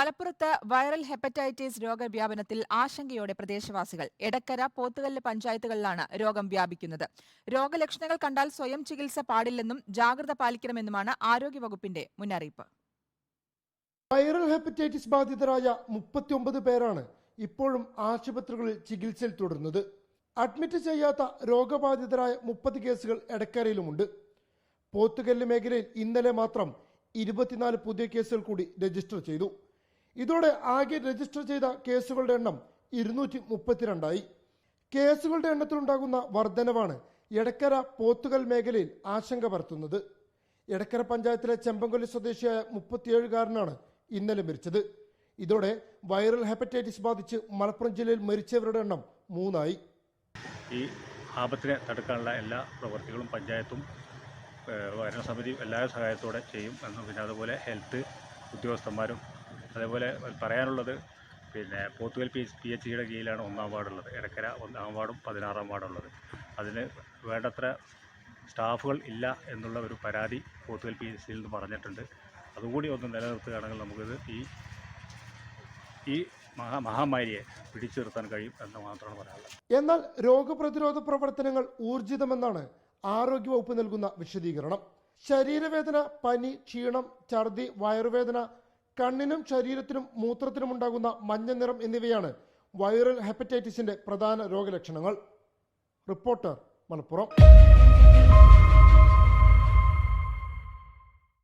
മലപ്പുറത്ത് viral hepatitis രോഗവ്യാപനത്തിൽ ആശങ്കയോടെ പ്രദേശവാസികൾ. എടക്കര പോത്തുകല്ല് പഞ്ചായത്തുകളിലാണ് രോഗം വ്യാപിക്കുന്നത്. രോഗലക്ഷണങ്ങൾ കണ്ടാൽ സ്വയം ചികിത്സ പാടില്ലെന്നും ജാഗ്രത പാലിക്കണമെന്നുമാണ് ആരോഗ്യവകുപ്പിന്റെ മുന്നറിയിപ്പ്. വൈറൽ ഹെപ്പറ്റൈറ്റിസ് ബാധിതരായ മുപ്പത്തിയൊമ്പത് പേരാണ് ഇപ്പോഴും ആശുപത്രികളിൽ ചികിത്സയിൽ തുടരുന്നത്. അഡ്മിറ്റ് ചെയ്യാത്ത രോഗബാധിതരായ മുപ്പത് കേസുകൾ എടക്കരയിലുമുണ്ട്. പോത്തുകല്ല് മേഖലയിൽ ഇന്നലെ മാത്രം ഇരുപത്തിനാല് പുതിയ കേസുകൾ കൂടി രജിസ്റ്റർ ചെയ്തു. ഇതോടെ ആകെ രജിസ്റ്റർ ചെയ്ത കേസുകളുടെ എണ്ണം ഇരുന്നൂറ്റി മുപ്പത്തിരണ്ടായി കേസുകളുടെ എണ്ണത്തിലുണ്ടാകുന്ന വർധനവാണ് എടക്കര പോത്തുകൽ മേഖലയിൽ ആശങ്ക പരത്തുന്നത്. എടക്കര പഞ്ചായത്തിലെ ചെമ്പങ്കൊല്ലി സ്വദേശിയായ മുപ്പത്തിയേഴുകാരനാണ് ഇന്നലെ മരിച്ചത്. ഇതോടെ വൈറൽ ഹെപ്പറ്റൈറ്റിസ് ബാധിച്ച് മലപ്പുറം ജില്ലയിൽ മരിച്ചവരുടെ എണ്ണം മൂന്നായി. ഈ ആപത്തിനെ തടുക്കാനുള്ള എല്ലാ പ്രവർത്തികളും പഞ്ചായത്തും ഭരണസമിതിയും എല്ലാവരും സഹായത്തോടെ ചെയ്യും. എന്ന് പിന്നെ അതുപോലെ ഹെൽത്ത് ഉദ്യോഗസ്ഥന്മാരും അതേപോലെ പറയാനുള്ളത് പിന്നെ പോത്തുകൽ പി പി എച്ച് സിയുടെ കീഴിലാണ് ഒന്നാം വാർഡുള്ളത്. എടക്കര ഒന്നാം വാർഡും പതിനാറാം വാർഡുള്ളത്. അതിന് വേണ്ടത്ര സ്റ്റാഫുകൾ ഇല്ല എന്നുള്ള ഒരു പരാതി പോത്തുകൽ പി എച്ച് സിയിൽ നിന്ന് പറഞ്ഞിട്ടുണ്ട്. അതുകൂടി ഒന്ന് നിലനിർത്തുകയാണെങ്കിൽ നമുക്കിത് ഈ ഈ മഹാ മഹാമാരിയെ പിടിച്ചു നിർത്താൻ കഴിയും എന്ന് മാത്രമാണ് പറയാനുള്ളത്. എന്നാൽ രോഗപ്രതിരോധ പ്രവർത്തനങ്ങൾ ഊർജിതമെന്നാണ് ആരോഗ്യവകുപ്പ് നൽകുന്ന വിശദീകരണം. ശരീരവേദന പനി ക്ഷീണം ഛർദി വയറുവേദന കണ്ണിനും ശരീരത്തിനും മൂത്രത്തിനും ഉണ്ടാകുന്ന മഞ്ഞ നിറം എന്നിവയാണ് വൈറൽ ഹെപ്പറ്റൈറ്റിസിന്റെ പ്രധാന രോഗലക്ഷണങ്ങൾ. റിപ്പോർട്ടർ മലപ്പുറം.